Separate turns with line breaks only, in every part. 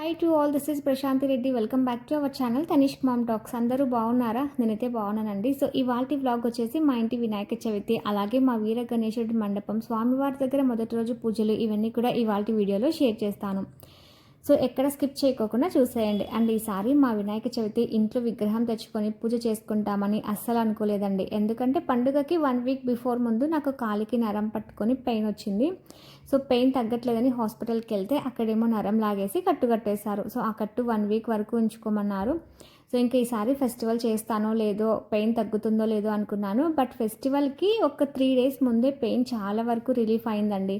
Hi to all this is Prashanthi Reddy welcome back to our channel Tanishk mom talks అందరూ బాగున్నారా? నేనైతే బాగున్నానండి. So ఇవాళ vlog వచ్చేసి మా ఇంటి వినాయక చవితి అలాగే మా వీర గణేశుడి మండపం స్వామివారి దగ్గర మొదటి రోజు పూజలు ఇవన్నీ కూడా ఇవాళ వీడియోలో షేర్ చేస్తాను. సో ఎక్కడ స్కిప్ చేయకోకుండా చూసేయండి. అండ్ ఈసారి మా వినాయక చవితి ఇంట్లో విగ్రహం తెచ్చుకొని పూజ చేసుకుంటామని అస్సలు అనుకోలేదండి. ఎందుకంటే పండుగకి వన్ వీక్ బిఫోర్ ముందు నాకు కాలికి నరం పట్టుకొని పెయిన్ వచ్చింది. సో పెయిన్ తగ్గట్లేదని హాస్పిటల్కి వెళ్తే అక్కడేమో నరం లాగేసి కట్టు కట్టేశారు. సో ఆ కట్టు వన్ వీక్ వరకు ఉంచుకోమన్నారు. సో ఇంకా ఈసారి ఫెస్టివల్ చేస్తానో లేదో పెయిన్ తగ్గుతుందో లేదో అనుకున్నాను. బట్ ఫెస్టివల్కి ఒక త్రీ డేస్ ముందే పెయిన్ చాలా వరకు రిలీఫ్ అయిందండి.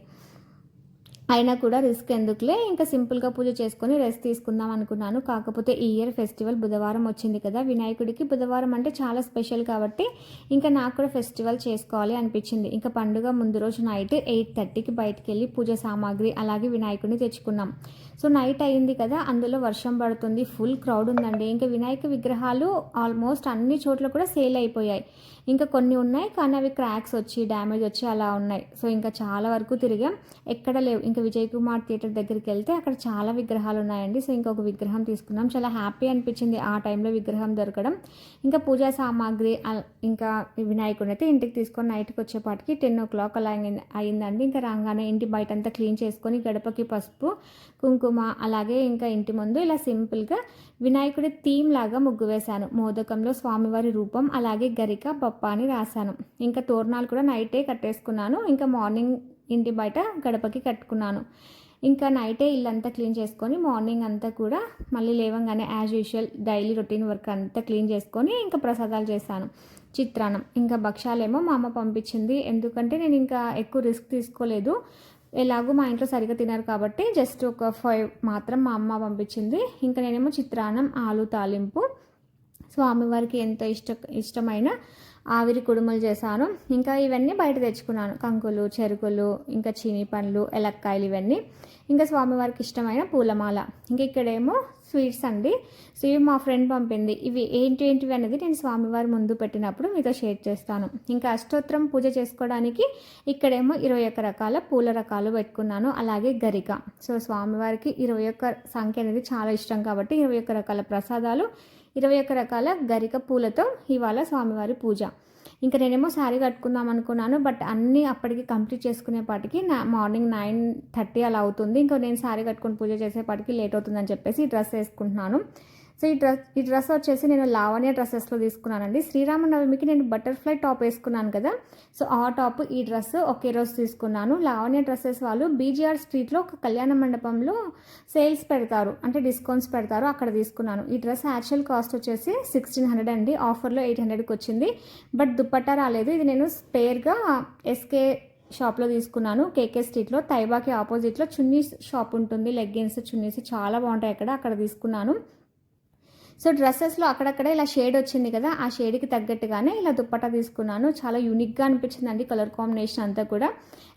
అయినా కూడా రిస్క్ ఎందుకులే? ఇంకా సింపుల్గా పూజ చేసుకుని రెస్ట్ తీసుకుందాం అనుకున్నాను. కాకపోతే ఈ ఇయర్ ఫెస్టివల్ బుధవారం వచ్చింది కదా. వినాయకుడికి బుధవారం అంటే చాలా స్పెషల్ కాబట్టి ఇంకా నాకు కూడా ఫెస్టివల్ చేసుకోవాలి అనిపించింది. ఇంకా పండుగ ముందు రోజు నైట్ ఎయిట్ థర్టీకి బయటికి వెళ్ళి పూజ సామాగ్రి అలాగే వినాయకుడిని తెచ్చుకున్నాం. సో నైట్ అయింది కదా. అందులో వర్షం పడుతుంది. ఫుల్ క్రౌడ్ ఉందండి. ఇంకా వినాయక విగ్రహాలు ఆల్మోస్ట్ అన్ని చోట్ల కూడా సేల్ అయిపోయాయి. ఇంకా కొన్ని ఉన్నాయి కానీ అవి క్రాక్స్ వచ్చి డ్యామేజ్ వచ్చి అలా ఉన్నాయి. సో ఇంకా చాలా వరకు తిరిగాం. ఎక్కడ లేవు. ఇంకా విజయ్ కుమార్ థియేటర్ దగ్గరికి వెళ్తే అక్కడ చాలా విగ్రహాలు ఉన్నాయండి. సో ఇంకొక విగ్రహం తీసుకున్నాం. చాలా హ్యాపీ అనిపించింది ఆ టైంలో విగ్రహం దొరకడం. ఇంకా పూజా సామాగ్రి ఇంకా వినాయకుడిని అయితే ఇంటికి తీసుకొని నైట్కి వచ్చేపాటికి టెన్ ఓ క్లాక్ అలా అయిందండి. ఇంకా రాగానే ఇంటి బయట అంతా క్లీన్ చేసుకొని గడపకి పసుపు కుంకుమ అలాగే ఇంకా ఇంటి ముందు ఇలా సింపుల్గా వినాయకుడి థీమ్ లాగా ముగ్గు వేశాను. మోదకంలో స్వామివారి రూపం అలాగే గరిక పప్ప అని రాశాను. ఇంకా తోరణాలు కూడా నైటే కట్టేసుకున్నాను. ఇంకా మార్నింగ్ ఇంటి బయట గడపకి కట్టుకున్నాను. ఇంకా నైటే ఇల్లంతా క్లీన్ చేసుకొని మార్నింగ్ అంతా కూడా మళ్ళీ లేవంగానే as usual daily routine work అంతా క్లీన్ చేసుకొని ఇంకా ప్రసాదాలు చేశాను. చిత్రాన్నం. ఇంకా భక్షాలేమో మా అమ్మ పంపించింది. ఎందుకంటే నేను ఇంకా ఎక్కువ రిస్క్ తీసుకోలేదు. ఎలాగో మా ఇంట్లో సరిగ్గా తినరు కాబట్టి జస్ట్ ఒక ఫైవ్ మాత్రం మా అమ్మ పంపించింది. ఇంకా నేనేమో చిత్రాన్నం ఆలు తాలింపు స్వామివారికి ఎంతో ఇష్ట ఇష్టమైన ఆవిరి కుడుములు చేశాను. ఇంకా ఇవన్నీ బయట తెచ్చుకున్నాను. కంకులు చెరుకులు ఇంకా చీని పండ్లు ఎలక్కాయలు ఇవన్నీ. ఇంకా స్వామివారికి ఇష్టమైన పూలమాల. ఇంకా ఇక్కడేమో స్వీట్స్ అండి. సో ఇవి మా ఫ్రెండ్ పంపింది. ఇవి ఏంటి ఏంటివి అనేది నేను స్వామివారి ముందు పెట్టినప్పుడు మీతో షేర్ చేస్తాను. ఇంకా అష్టోత్తరం పూజ చేసుకోవడానికి ఇక్కడేమో ఇరవై ఒక్క రకాల పూల రకాలు పెట్టుకున్నాను. అలాగే గరిక. సో స్వామివారికి ఇరవై ఒక్క సంఖ్య అనేది చాలా ఇష్టం కాబట్టి ఇరవై ఒక్క రకాల ప్రసాదాలు ఇరవై ఒక్క రకాల గరిక పూలతో ఇవాళ స్వామివారి పూజ. ఇంకా నేనేమో శారీ కట్టుకుందాం అనుకున్నాను బట్ అన్నీ అప్పటికి కంప్లీట్ చేసుకునేపాటికి నా మార్నింగ్ నైన్ థర్టీ అలా అవుతుంది. ఇంకా నేను శారీ కట్టుకొని పూజ చేసేపాటికి లేట్ అవుతుందని చెప్పేసి డ్రెస్ వేసుకుంటున్నాను. సో ఈ డ్రెస్ ఈ డ్రెస్ వచ్చేసి నేను లావణ్య డ్రెస్సెస్లో తీసుకున్నానండి. శ్రీరామనవమికి నేను బటర్ఫ్లై టాప్ వేసుకున్నాను కదా. సో ఆ టాప్ ఈ డ్రెస్ ఒకే రోజు తీసుకున్నాను. లావణ్య డ్రెస్సెస్ వాళ్ళు బీజీఆర్ స్ట్రీట్లో ఒక కళ్యాణ మండపంలో సేల్స్ పెడతారు. అంటే డిస్కౌంట్స్ పెడతారు. అక్కడ తీసుకున్నాను. ఈ డ్రెస్ యాక్చువల్ కాస్ట్ వచ్చేసి సిక్స్టీన్ హండ్రెడ్ అండి. ఆఫర్లో ఎయిట్ హండ్రెడ్కి వచ్చింది. బట్ దుప్పట్టా రాలేదు. ఇది నేను స్పేర్గా ఎస్కే షాప్లో తీసుకున్నాను. కేకే స్ట్రీట్లో తైబాకి ఆపోజిట్లో చున్నీస్ షాప్ ఉంటుంది. లెగ్గిన్స్ చున్నీస్ చాలా బాగుంటాయి అక్కడ. అక్కడ తీసుకున్నాను. సో డ్రెస్సెస్లో అక్కడక్కడ ఇలా షేడ్ వచ్చింది కదా ఆ షేడ్కి తగ్గట్టుగానే ఇలా దుప్పటా తీసుకున్నాను. చాలా యూనిక్గా అనిపించిందండి కలర్ కాంబినేషన్ అంతా కూడా.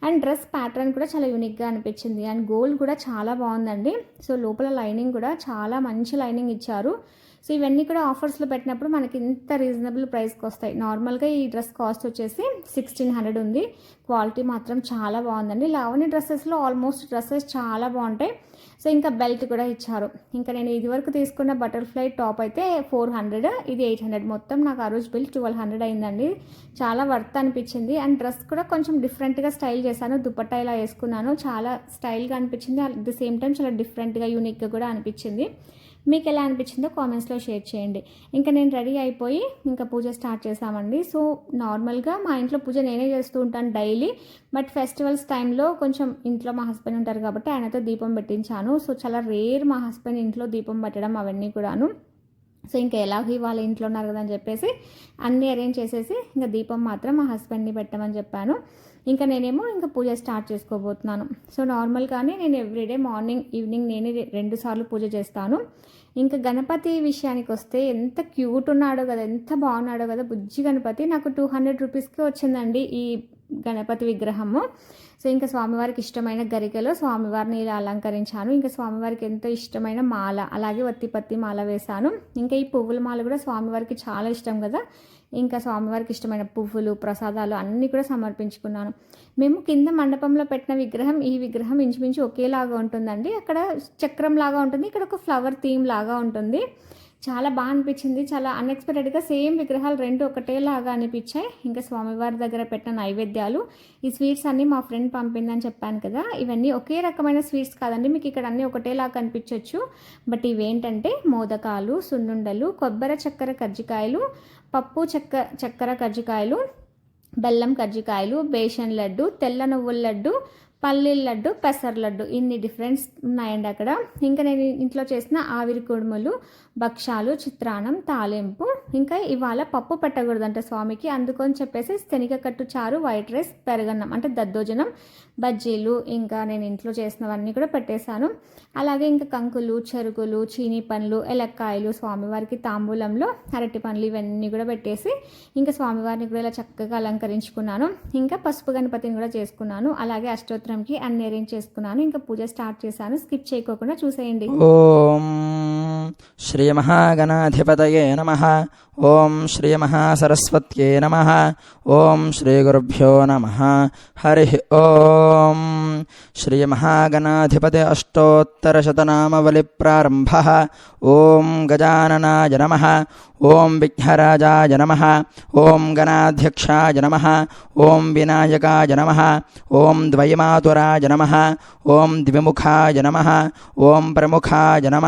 అండ్ డ్రెస్ ప్యాటర్న్ కూడా చాలా యూనిక్గా అనిపించింది. అండ్ గోల్డ్ కూడా చాలా బాగుందండి. సో లోపల లైనింగ్ కూడా చాలా మంచి లైనింగ్ ఇచ్చారు. సో ఇవన్నీ కూడా ఆఫర్స్లో పెట్టినప్పుడు మనకి ఇంత రీజనబుల్ ప్రైస్కి వస్తాయి. నార్మల్గా ఈ డ్రెస్ కాస్ట్ వచ్చేసి సిక్స్టీన్ హండ్రెడ్ ఉంది. క్వాలిటీ మాత్రం చాలా బాగుందండి. లావణి డ్రెస్సెస్లో ఆల్మోస్ట్ డ్రెస్సెస్ చాలా బాగుంటాయి. సో ఇంకా బెల్ట్ కూడా ఇచ్చారు. ఇంకా నేను ఇదివరకు తీసుకున్న బటర్ఫ్లై టాప్ అయితే ఫోర్ హండ్రెడ్ ఇది ఎయిట్ హండ్రెడ్. మొత్తం నాకు ఆ రోజు బిల్ ట్వెల్వ్ హండ్రెడ్ అయిందండి. చాలా వర్త్ అనిపించింది. అండ్ డ్రెస్ కూడా కొంచెం డిఫరెంట్గా స్టైల్ చేశాను. దుప్పట్ట ఇలా వేసుకున్నాను. చాలా స్టైల్గా అనిపించింది. అట్ ది సేమ్ టైం చాలా డిఫరెంట్గా యూనిక్గా కూడా అనిపించింది. మీకు ఎలా అనిపించిందో కామెంట్స్లో షేర్ చేయండి. ఇంకా నేను రెడీ అయిపోయి ఇంకా పూజ స్టార్ట్ చేసామండి. సో నార్మల్గా మా ఇంట్లో పూజ నేనే చేస్తూ ఉంటాను డైలీ. బట్ ఫెస్టివల్స్ టైంలో కొంచెం ఇంట్లో మా హస్బెండ్ ఉంటారు కాబట్టి ఆయనతో దీపం పెట్టించాను. సో చాలా రేర్ మా హస్బెండ్ ఇంట్లో దీపం పెట్టడం అవన్నీ కూడాను. సో ఇంకా ఎలాగో వాళ్ళ ఇంట్లో ఉన్నారు కదా అని చెప్పేసి అన్నీ అరేంజ్ చేసేసి ఇంకా దీపం మాత్రం మా హస్బెండ్ని పెట్టమని చెప్పాను. ఇంకా నేనేమో ఇంకా పూజ స్టార్ట్ చేసుకోబోతున్నాను. సో నార్మల్గానే నేను ఎవ్రీడే మార్నింగ్ ఈవినింగ్ నేనే రెండు సార్లు పూజ చేస్తాను. ఇంకా గణపతి విషయానికి వస్తే ఎంత క్యూట్ ఉన్నాడో కదా ఎంత బాగున్నాడో కదా బుజ్జి గణపతి. నాకు టూ హండ్రెడ్ రూపీస్కి వచ్చిందండి ఈ గణపతి విగ్రహము. సో ఇంకా స్వామివారికి ఇష్టమైన గరికలో స్వామివారిని ఇలా అలంకరించాను. ఇంకా స్వామివారికి ఎంతో ఇష్టమైన మాల అలాగే వత్తి పత్తి మాల వేశాను. ఇంకా ఈ పువ్వుల మాల కూడా స్వామివారికి చాలా ఇష్టం కదా. ఇంకా స్వామివారికి ఇష్టమైన పువ్వులు ప్రసాదాలు అన్నీ కూడా సమర్పించుకున్నాను. మేము కింద మండపంలో పెట్టిన విగ్రహం ఈ విగ్రహం ఇంచుమించు ఒకేలాగా ఉంటుందండి. అక్కడ చక్రం లాగా ఉంటుంది ఇక్కడ ఒక ఫ్లవర్ థీమ్ లాగా ఉంటుంది. చాలా బాగా అనిపించింది. చాలా అన్ఎక్స్పెక్టెడ్గా సేమ్ విగ్రహాలు రెండు ఒకటేలాగా అనిపించాయి. ఇంకా స్వామివారి దగ్గర పెట్టిన నైవేద్యాలు ఈ స్వీట్స్ అన్నీ మా ఫ్రెండ్ పంపిందని చెప్పాను కదా. ఇవన్నీ ఒకే రకమైన స్వీట్స్ కాదండి. మీకు ఇక్కడ అన్నీ ఒకటేలాగా కనిపించవచ్చు బట్ ఇవేంటంటే మోదకాలు సున్నుండలు కొబ్బరి చక్కెర కజ్జికాయలు పప్పు చక్క చక్కెర కజ్జికాయలు బెల్లం కజ్జికాయలు బేషన్ లడ్డు తెల్ల నువ్వుల లడ్డు పల్లీల లడ్డు పెసర లడ్డు ఇన్ని డిఫరెన్స్ ఉన్నాయండి అక్కడ. ఇంకా నేను ఇంట్లో చేసిన ఆవిరి కుడుములు భక్షాలు చిత్రాన్నం తాలింపు. ఇంకా ఇవాళ పప్పు పెట్టకూడదంట స్వామికి. అందుకని చెప్పేసి శనగకట్టు చారు వైట్ రైస్ పెరగన్నం అంటే దద్దోజనం బజ్జీలు ఇంకా నేను ఇంట్లో చేసినవన్నీ కూడా పెట్టేశాను. అలాగే ఇంకా కంకులు చెరుకులు చీనీ పండ్లు ఎలక్కాయలు స్వామివారికి తాంబూలంలో అరటి పండ్లు ఇవన్నీ కూడా పెట్టేసి ఇంకా స్వామివారిని కూడా ఇలా చక్కగా అలంకరించుకున్నాను. ఇంకా పసుపు గణపతిని కూడా చేసుకున్నాను. అలాగే అష్టోత్తరంకి అన్ని అరేంజ్ చేసుకున్నాను. ఇంకా పూజ స్టార్ట్ చేశాను. స్కిప్ చేయకోకుండా చూసేయండి.
ఓం శ్రీ మహాగణాధిపతయే నమ. ఓం శ్రీ మహాసరస్వత్యే నమ. ఓం శ్రీ గురుభ్యో నమ. హరి ఓం శ్రీ మహాగణాధిపతి అష్టోత్తరశతనామవలి ప్రారంభ. ఓం గజాననాయ నమ. ఓం విఘ్నరాజాయ నమ ఓం గణాధ్యక్షాయ నమ ఓం వినాయకాయ నమ ఓం ద్వైమాతురాయ నమ ఓం ద్విముఖాయ నమ ఓం ప్రముఖాయ నమ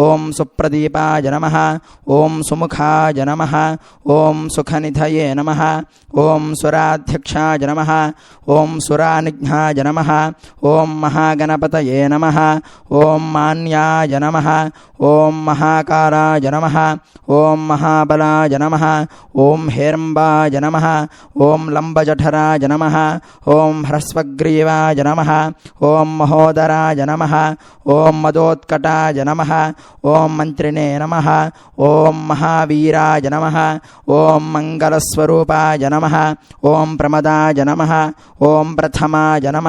ఓం సుప్రదీపాయ నమ ఓం సుముఖాయ నమ ఓం సుఖనిధయే నమ ఓం సురాధ్యక్షాయ నమ ఓం సురానిఘ్నాయ నమ ఓం మహాగణపతయే నమ ఓం మాన్యాయ నమ ఓం మహాకారాయ నమ ఓం మహాబలాయ నమ ఓం హేరంబాయ నమ ఓం లంబజఠరాయ నమ ఓం హ్రస్వగ్రీవాయ నమ ఓం మహోదరాయ నమ ఓం మదోత్కటాయ నమ ఓం మంత్రిణే నమ ఓం మహావీరాయ నమ ఓం మంగళస్వరూపాయ నమ ఓం ప్రమదాయ నమ ఓం ప్రథమాయ నమ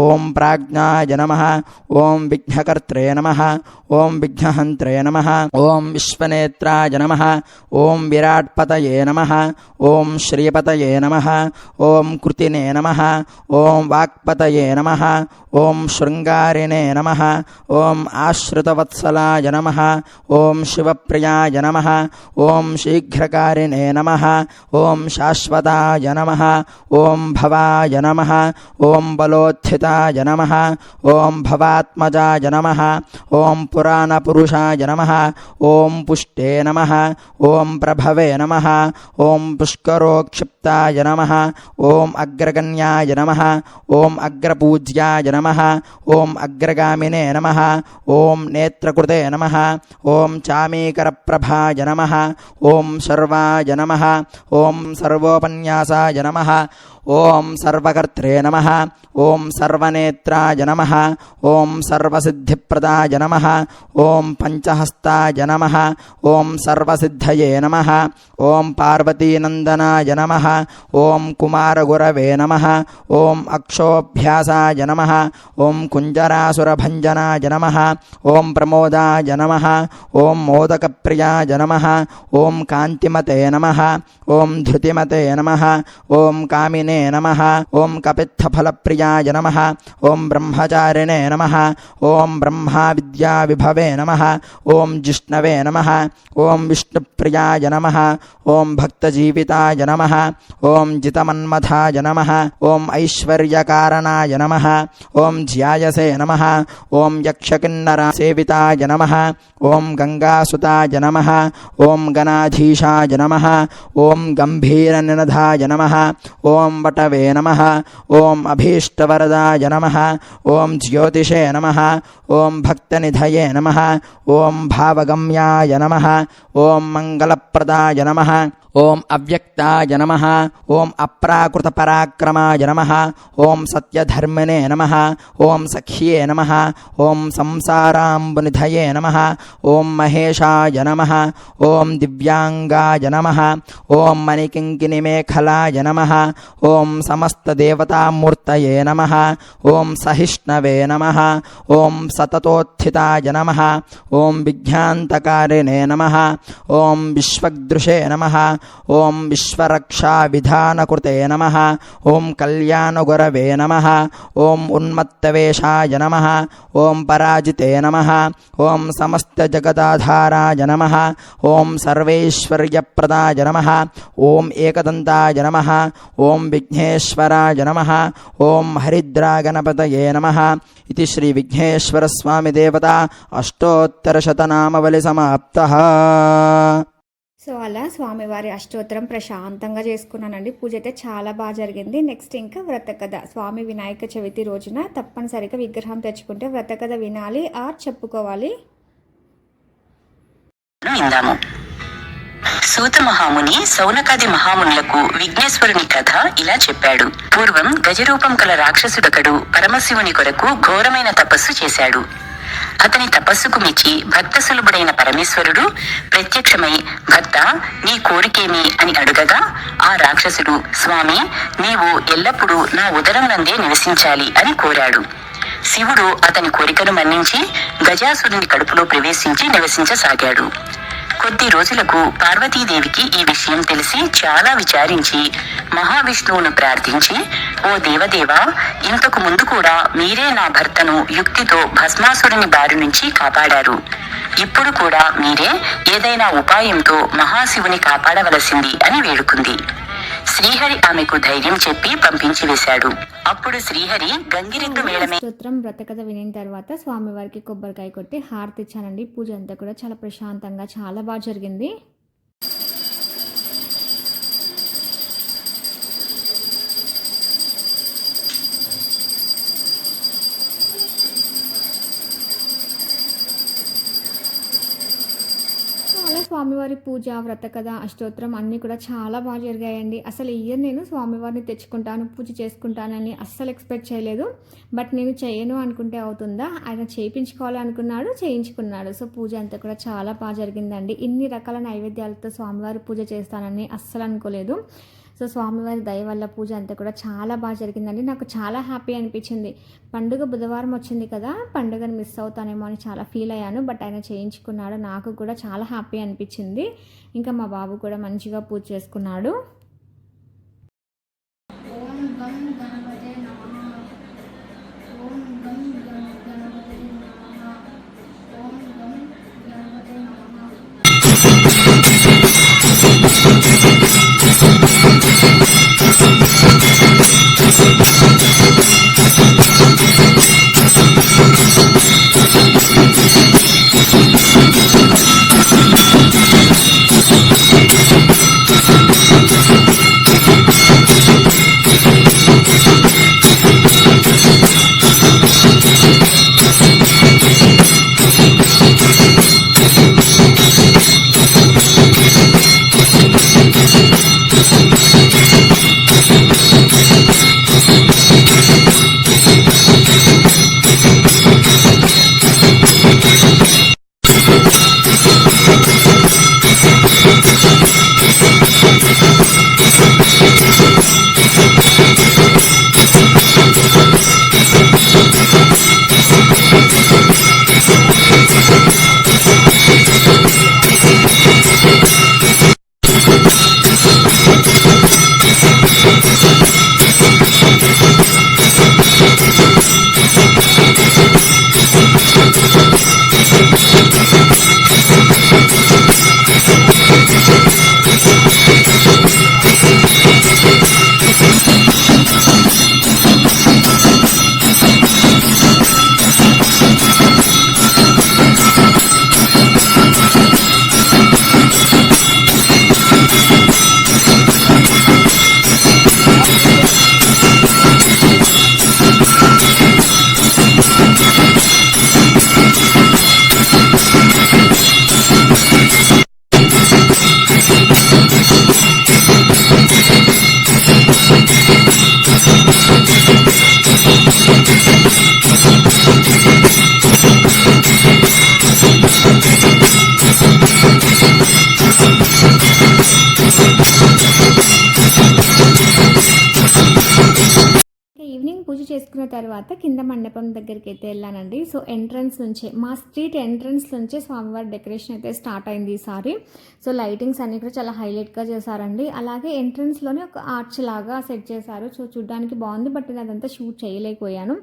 ఓం ప్రాజ్ఞాయ నమ ఓం విఘ్నకర్త్రే నమ ఓం విఘ్న విఘ్నహంత్రే నమ ఓం విశ్వనేత్రాయ నమ ఓం విరాట్పతయే నమ ఓం శ్రీపతయే నమ ఓం కృతినే నమ ఓం వాక్పతయే నమ ఓం శృంగారిణే నమ ఓం ఆశ్రితవత్సలాయ నమ ఓం శివప్రియాయ నమ ఓం శీఘ్రకారిణే నమ ఓం శాశ్వతాయ నమ ఓం భవాయ నమ ఓం బలోత్థితాయ నమ ఓం భవాత్మజాయ నమ ఓం పురాణపురుషాయ నమ ఓం పుష్టే నమ ఓం ప్రభవే నమ ఓం పుష్కరోక్షిప్తాయ నమ ఓం అగ్రగణ్యాయ నమ ఓం అగ్రపూజ్యాయ నమ ఓం అగ్రగామినే నమ ఓం నేత్రకృతే నమ ఓం చామీకరప్రభాయ నమ ఓం సర్వాయ నమ ఓం సర్వోపన్యాసాయ నమ ఓం సర్వకర్త్రే నమ ఓం సర్వనేత్రాయ నమ ఓం సర్వసిద్ధిప్రదాయ నమ ఓం పంచహస్తాయ నమ ఓం సర్వసిద్ధయే నమ ఓం పార్వతీనందనాయ నమ ఓం కుమారగురవే నమ ఓం అక్షోభ్యాసాయ నమ ఓం కుంజరాసురభంజనాయ నమ ఓం ప్రమోదాయ నమ ఓం మోదకప్రియాయ నమ ఓం కాంతిమతే నమ ఓం ధృతిమతే నమ ఓం కామినే నమ ఓం కపిత్థఫలప్రియాయ నమ ఓం బ్రహ్మచారిణే నమ ఓం బ్రహ్మా విద్యావిభవే నమ ఓం జిష్ణవే నమ ఓం విష్ణుప్రియాయ నమ ఓం భక్తజీవితాయ నమ ఓం జితమన్మథాయ నమ ఓం ఐశ్వర్యకారణాయ నమ ఓం ధ్యాయసే నమ ఓం యక్షకిన్నరా సేవితాయ నమ ఓం గంగాసుతాయ నమ ఓం గణాధీశాయ నమ ఓం గంభీరనినధాయ నమ ఓం వటవే నమ ఓం అభీష్టవరదాయ నమ ఓం జ్యోతిషే నమ ఓం భక్తనిధయే నమ ఓం భావగమ్యాయ నమ ఓం మంగళప్రదాయ నమ ఓం అవ్యక్తాయ నమ ఓం అప్రాకృత పరాక్రమాయ నమ ఓం సత్యధర్మనే నమ ఓం సఖ్యే నమ ఓం సంసారాంబునిధయే నమ ఓం మహేషాయ నమ ఓం దివ్యాంగాయ నమ ఓం మణికింకినిమేఖలాయ నమ ఓం సమస్తదేవతామూర్తయే నమ ఓం సహిష్ణవే నమ ఓం సతతోత్థితాయ నమ ఓం విజ్ఞాంతకారిణే నమ ఓం విశ్వగ్దృశే నమ ఓం విశ్వరక్షా విధానకృతే నమ. ఓం కళ్యాణగురవే నమ. ఓం ఉన్మత్తవేషాయ నమ. ఓం పరాజితే నమ. ఓం సమస్తజగదాధారాయ నమ. ఓం సర్వైశ్వర్యప్రదాయ నమ. ఓం ఏకదంతాయ నమ. ఓం విఘ్నేశ్వరాయ నమ. ఓం హరిద్రాగణపతయే నమ. ఇది శ్రీ విఘ్నేశ్వరస్వామి దేవత అష్టోత్తరశతనామవలి సమాప్త.
సో అలా స్వామివారి అష్టోత్తరం ప్రశాంతంగా చేసుకున్నానండి. పూజ అయితే చాలా బాగా జరిగింది. నెక్స్ట్ ఇంకా వ్రత కథ స్వామి వినాయక చవితి రోజున తప్పనిసరిగా విగ్రహం తెచ్చుకుంటే వ్రత కథ వినాలి ఆర్ చెప్పుకోవాలి?
సూత మహాముని సౌనకాది మహామునులకు విఘ్నేశ్వరుని కథ ఇలా చెప్పాడు. పూర్వం గజరూపం కల రాక్షసుడొకడు పరమశివుని కొరకు ఘోరమైన తపస్సు చేశాడు. అతని తపస్సుకు మెచ్చి భక్త సులభుడైన పరమేశ్వరుడు ప్రత్యక్షమై భక్త నీ కోరికేమి? అని అడుగగా ఆ రాక్షసుడు స్వామి నీవు ఎల్లప్పుడూ నా ఉదరం నందే నివసించాలి అని కోరాడు. శివుడు అతని కోరికను మన్నించి గజాసురుని కడుపులో ప్రవేశించి నివసించసాగాడు. కొద్ది రోజులకు పార్వతీదేవికి ఈ విషయం తెలిసి చాలా విచారించి మహావిష్ణువును ప్రార్థించి ఓ దేవదేవా ఇంతకు ముందు కూడా మీరే నా భర్తను యుక్తితో భస్మాసురుని బారి నుంచి కాపాడారు. ఇప్పుడు కూడా మీరే ఏదైనా ఉపాయంతో మహాశివుని కాపాడవలసింది అని వేడుకుంది. శ్రీహరి ఆమెకు ధైర్యం చెప్పి పంపించి వేశాడు. అప్పుడు శ్రీహరి గంగిరెద్దు మేళమే
స్తోత్రం వ్రత కథ వినిన తర్వాత స్వామివారికి కొబ్బరికాయ కొట్టి హారతి ఇచ్చానండి. పూజ అంతా కూడా చాలా ప్రశాంతంగా చాలా బాగా జరిగింది. పూజ వ్రత కథ అష్టోత్తరం అన్నీ కూడా చాలా బాగా జరిగాయండి. అసలు ఇయర్ నేను స్వామివారిని తెచ్చుకుంటాను పూజ చేసుకుంటానని అస్సలు ఎక్స్పెక్ట్ చేయలేదు. బట్ నేను చేయను అనుకుంటే అవుతుందా? ఆయన చేయించుకోవాలి అనుకున్నాడు చేయించుకున్నాడు. సో పూజ అంతా కూడా చాలా బాగా జరిగిందండి. ఇన్ని రకాల నైవేద్యాలతో స్వామివారి పూజ చేస్తానని అస్సలు అనుకోలేదు. సో స్వామివారి దయ వల్ల పూజ అంతా కూడా చాలా బాగా జరిగిందండి. నాకు చాలా హ్యాపీ అనిపించింది. పండుగ బుధవారం వచ్చింది కదా పండుగను మిస్ అవుతానేమో అని చాలా ఫీల్ అయ్యాను. బట్ ఆయన చేయించుకున్నాడు. నాకు కూడా చాలా హ్యాపీ అనిపించింది. ఇంకా మా బాబు కూడా మంచిగా పూజ చేసుకున్నాడు. తర్వాత కింద మండపం దగ్గరికి అయితే వెళ్ళానండి. సో ఎంట్రన్స్ నుంచే మా స్ట్రీట్ ఎంట్రన్స్ నుంచే స్వామివారి డెకరేషన్ అయితే స్టార్ట్ అయింది ఈసారి సో లైటింగ్స్ అన్ని కూడా చాలా హైలైట్గా చేశారండి. అలాగే ఎంట్రన్స్లోనే ఒక ఆర్చ్ లాగా సెట్ చేశారు. సో చూడ్డానికి బాగుంది బట్ నేను అదంతా షూట్ చేయలేకపోయాను.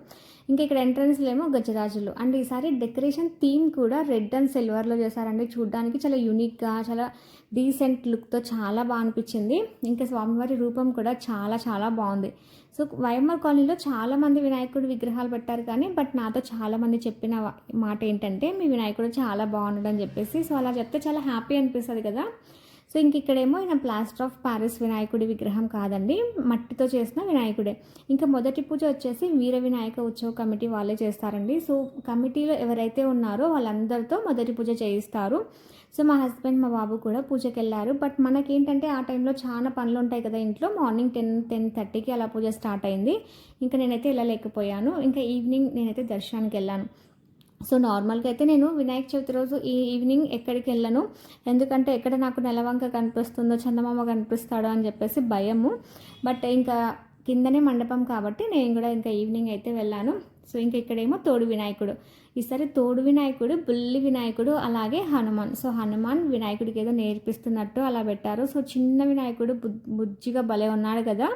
ఇంకా ఇక్కడ ఎంట్రన్స్లో ఏమో గజరాజులు. అండ్ ఈసారి డెకరేషన్ థీమ్ కూడా రెడ్ అండ్ సిల్వర్లో చేశారండి. చూడ్డానికి చాలా యూనిక్గా చాలా డీసెంట్ లుక్తో చాలా బాగా అనిపించింది. ఇంకా స్వామివారి రూపం కూడా చాలా చాలా బాగుంది. సో వైఎంఆర్ కాలనీలో చాలామంది వినాయకుడు విగ్రహాలు పెట్టారు కానీ బట్ నాతో చాలామంది చెప్పిన మాట ఏంటంటే మీ వినాయకుడు చాలా బాగుండని చెప్పేసి. సో అలా చెప్తే చాలా హ్యాపీ అనిపిస్తుంది కదా. సో ఇంక ఇక్కడేమో ఈయన ప్లాస్టర్ ఆఫ్ ప్యారిస్ వినాయకుడి విగ్రహం కాదండి. మట్టితో చేసిన వినాయకుడే. ఇంకా మొదటి పూజ వచ్చేసి వీర వినాయక ఉత్సవ కమిటీ వాళ్ళే చేస్తారండి. సో కమిటీలో ఎవరైతే ఉన్నారో వాళ్ళందరితో మొదటి పూజ చేయిస్తారు. సో మా హస్బెండ్ మా బాబు కూడా పూజకి వెళ్ళారు బట్ మనకేంటంటే ఆ టైంలో చాలా పనులు ఉంటాయి కదా ఇంట్లో. మార్నింగ్ టెన్ టెన్ థర్టీకి అలా పూజ స్టార్ట్ అయింది. ఇంకా నేనైతే వెళ్ళలేకపోయాను. ఇంకా ఈవినింగ్ నేనైతే దర్శనానికి వెళ్ళాను సో నార్మల్గా అయితే నేను వినాయక చవితి రోజు ఈ ఈవినింగ్ ఎక్కడికి వెళ్ళను. ఎందుకంటే ఎక్కడ నాకు నెలవంక కనిపిస్తుందో చందమామ కనిపిస్తాడో అని చెప్పేసి భయము. బట్ ఇంకా కిందనే మండపం కాబట్టి నేను కూడా ఇంకా ఈవినింగ్ అయితే వెళ్ళాను. సో ఇంక ఇక్కడేమో తోడు వినాయకుడు. ఈసారి తోడు వినాయకుడు బుల్లి వినాయకుడు అలాగే హనుమాన్. సో హనుమాన్ వినాయకుడికి ఏదో నేర్పిస్తున్నట్టు అలా పెట్టారు. సో చిన్న వినాయకుడు బుద్- బుజ్జిగా భలే ఉన్నాడు కదా.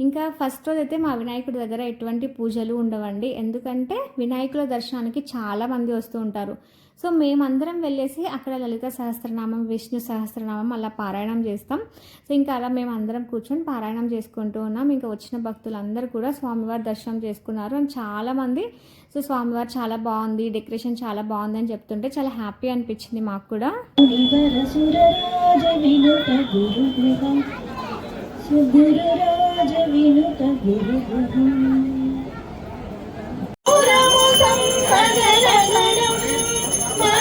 ఇంకా ఫస్ట్ రోజు అయితే మా వినాయకుడి దగ్గర ఎటువంటి పూజలు ఉండవండి. ఎందుకంటే వినాయకుల దర్శనానికి చాలామంది వస్తూ ఉంటారు. సో మేమందరం వెళ్ళేసి అక్కడ లలిత సహస్రనామం విష్ణు సహస్రనామం అలా పారాయణం చేస్తాం. సో ఇంకా అలా మేము అందరం కూర్చొని పారాయణం చేసుకుంటూ ఉన్నాం. ఇంకా వచ్చిన భక్తులందరూ కూడా స్వామివారి దర్శనం చేసుకున్నారు. అండ్ చాలామంది సో స్వామివారు చాలా బాగుంది డెకరేషన్ చాలా బాగుంది అని చెప్తుంటే చాలా హ్యాపీ అనిపించింది మాకు కూడా.
సురరాజ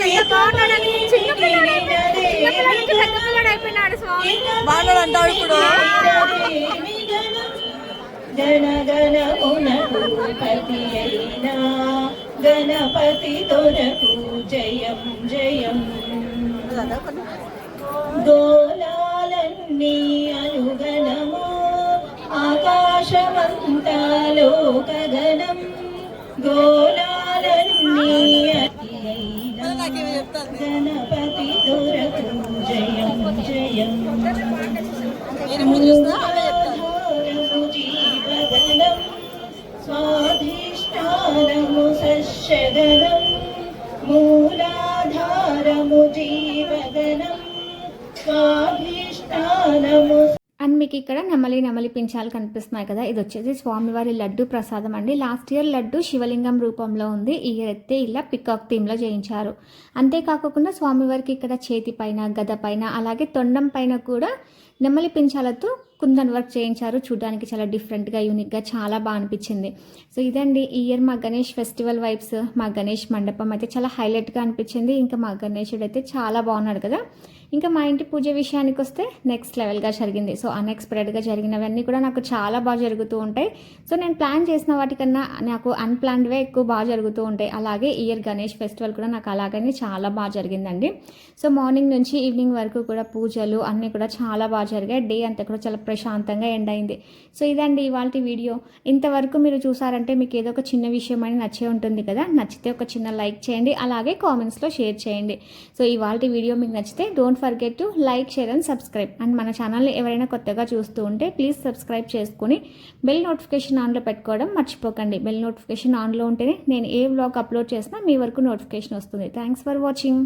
వినుత గురుగృహం పూరము సంపదనగరం మణిపూరము అయినా గణపతి దొరకు జయం జయం గోళాలన్నీ అనుగణము ఆకాశమంతా లోకగణం. గోళాలన్నీ గణపతి దొరకు జయం జయం జీవదనం స్వాధిష్టానము సశగణం మూలాధారము జీవదనం స్వాధిష్టానము
అండ్ మీకు ఇక్కడ నెమలి నెమలి పించాలు కనిపిస్తున్నాయి కదా ఇది వచ్చేసి స్వామివారి లడ్డు ప్రసాదం అండి. లాస్ట్ ఇయర్ లడ్డు శివలింగం రూపంలో ఉంది. ఈ ఇయర్ అయితే ఇలా పికాక్ థీమ్లో చేయించారు. అంతేకాకుండా స్వామివారికి ఇక్కడ చేతి పైన గద పైన అలాగే తొండం పైన కూడా నెమలి పించాలతో కుందన్ వర్క్ చేయించారు. చూడడానికి చాలా డిఫరెంట్గా యూనిక్గా చాలా బాగా అనిపించింది. సో ఇదండి ఈ ఇయర్ మా గణేష్ ఫెస్టివల్ వైబ్స్ మా గణేష్ మండపం అయితే చాలా హైలైట్గా అనిపించింది. ఇంకా మా గణేషుడు అయితే చాలా బాగున్నాడు కదా. ఇంకా మా ఇంటి పూజ విషయానికి వస్తే నెక్స్ట్ లెవెల్గా జరిగింది. సో అన్ఎక్స్పెక్టెడ్గా జరిగినవన్నీ కూడా నాకు చాలా బాగా జరుగుతూ ఉంటాయి. సో నేను ప్లాన్ చేసిన వాటికన్నా నాకు అన్ప్లాన్డ్వే ఎక్కువ బాగా జరుగుతూ ఉంటాయి. అలాగే ఇయర్ గణేష్ ఫెస్టివల్ కూడా నాకు అలాగనే చాలా బాగా జరిగిందండి. సో మార్నింగ్ నుంచి ఈవినింగ్ వరకు కూడా పూజలు అన్నీ కూడా చాలా బాగా జరిగాయి. డే అంతా కూడా చాలా ప్రశాంతంగా ఎండ్ అయింది. సో ఇదండి ఇవాళ వీడియో ఇంతవరకు మీరు చూసారంటే మీకు ఏదో ఒక చిన్న విషయం అని నచ్చే ఉంటుంది కదా? నచ్చితే ఒక చిన్న లైక్ చేయండి. అలాగే కామెంట్స్లో షేర్ చేయండి. సో ఇవాళ వీడియో మీకు నచ్చితే don't don't forget to like share and subscribe and మన ఛానల్ని ఎవరైనా కొత్తగా చూస్తూ ఉంటే ప్లీజ్ సబ్స్క్రైబ్ చేసుకుని బెల్ నోటిఫికేషన్ ఆన్లో పెట్టుకోవడం మర్చిపోకండి. బెల్ నోటిఫికేషన్ ఆన్లో ఉంటేనే నేను ఏ వ్లాగ్ అప్లోడ్ చేసినా మీ వరకు నోటిఫికేషన్ వస్తుంది. Thanks for watching